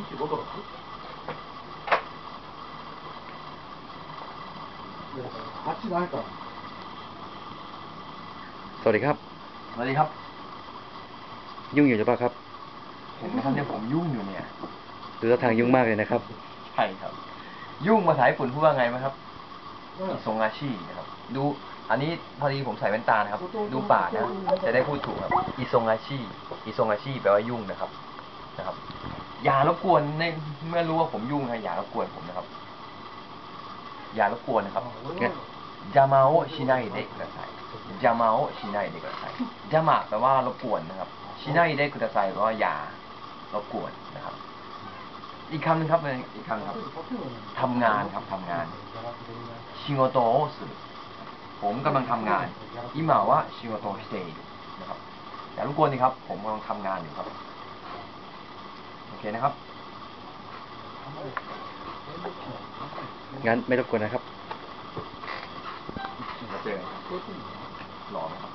이렇게 먹어봤 지? 같이 나니 까. สวัสดีครับ สวัสดีครับยุ่งอยู่หรืปล่าครับเห็นไหมครับเนี่ยผมยุ่งอยู่เนี่ย ดูท่าทางยุ่งมากเลยนะครับ ใช่ครับ ยุ่งภาษาญี่ปุ่นพูดว่าไงไหมครับอิซงอาชีนะครับ ดู อันนี้พอดีผมใส่แว่นตานะครับ ดูปากนะ จะได้พูดถูกครับอิซงอาชีอิซงอาชีแปลว่ายุ่งนะครับ นะครับ อย่ารบกวนในเมื่อรู้ว่าผมยุ่งนะอย่ารบกวนผมนะครับ อย่ารบกวนนะครับยจะมาโอชินายเด็กกระสายจะมาโอชินายเด็กกระสายจะมาแปลว่ารบกวนนะครับชินายเด็กกระสายแปลว่าอย่ารบกวนนะครับ อีกคำหนึ่งครับอีกคำครับทำงานครับทำงานชิโงโตสึผมกำลังทำงานอิมาวะชิโงโตสเตนะครับอย่ารบกวนนะครับ ผมกำลังทำงานอยู่ครับ เคนะครับ งั้นไม่รบกวนนะครับมาเจอกันครับหล่อไหมครับ